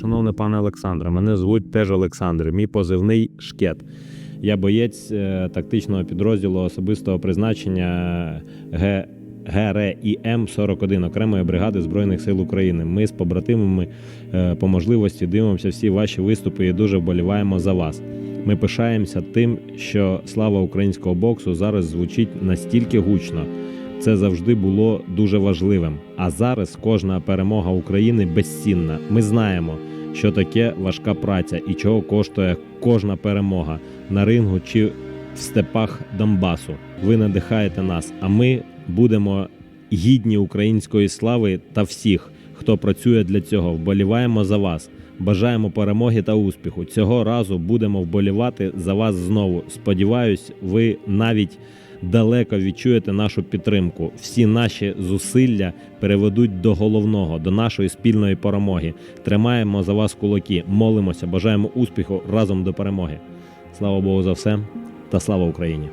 Шановний пане Олександре, мене звуть теж Олександр. Мій позивний шкет. Я боєць е, тактичного підрозділу особистого призначення Г. ГРІМ 41 окремої бригади Збройних сил України. Ми з побратимами е, по можливості дивимося всі ваші виступи і дуже вболіваємо за вас. Ми пишаємося тим, що слава українського боксу зараз звучить настільки гучно. Це завжди було дуже важливим. А зараз кожна перемога України безцінна. Ми знаємо, що таке важка праця і чого коштує кожна перемога на рингу чи в степах Донбасу. Ви надихаєте нас, а ми будемо гідні української слави та всіх, хто працює для цього. Вболіваємо за вас. Бажаємо перемоги та успіху. Цього разу будемо вболівати за вас знову. Сподіваюсь, ви навіть далеко відчуєте нашу підтримку. Всі наші зусилля переведуть до головного, до нашої спільної перемоги. Тримаємо за вас кулаки, молимося, бажаємо успіху разом до перемоги. Слава Богу за все та слава Україні!